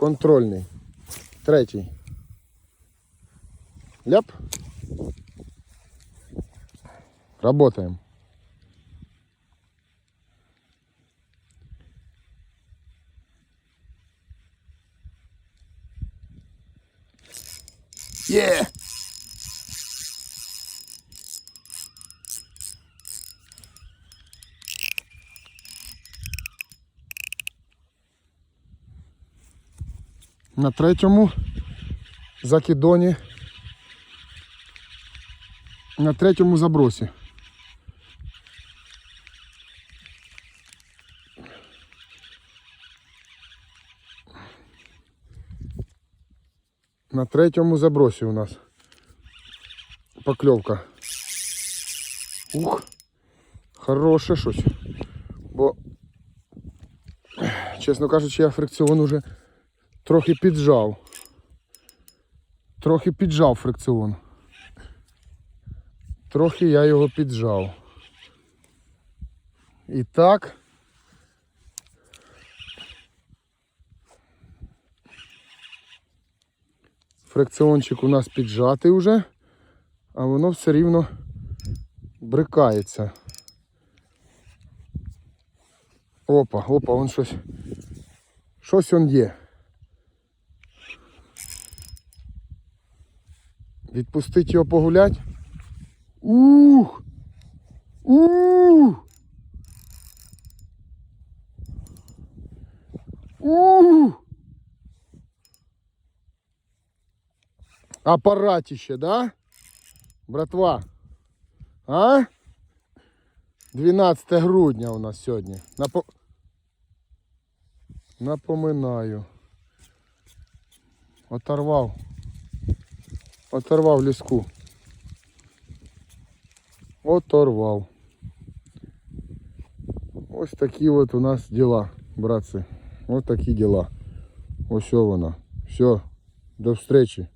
Контрольний. Третій. Ляп. Работаем. Є! На третьому закидоні. На третьому забросі. На третьому забросі у нас покльовка. Ух, хороше щось. Бо, чесно кажучи, я фрикціон уже трохи піджав. Трохи піджав фрикціон. Трохи я його піджав. І так. Фрикціончик у нас піджатий вже, а воно все рівно брикається. Опа, опа, вон щось. Щось он є. Відпустить його погулять. Ух! Ух! Ух! Апаратище, да? Братва. А? 12 грудня у нас сьогодні. Напо... Напоминаю. Оторвав. Оторвав ліску. Оторвав. Ось такі от у нас діла, братці. Ось такі діла. Ось вона. Все. До встречи.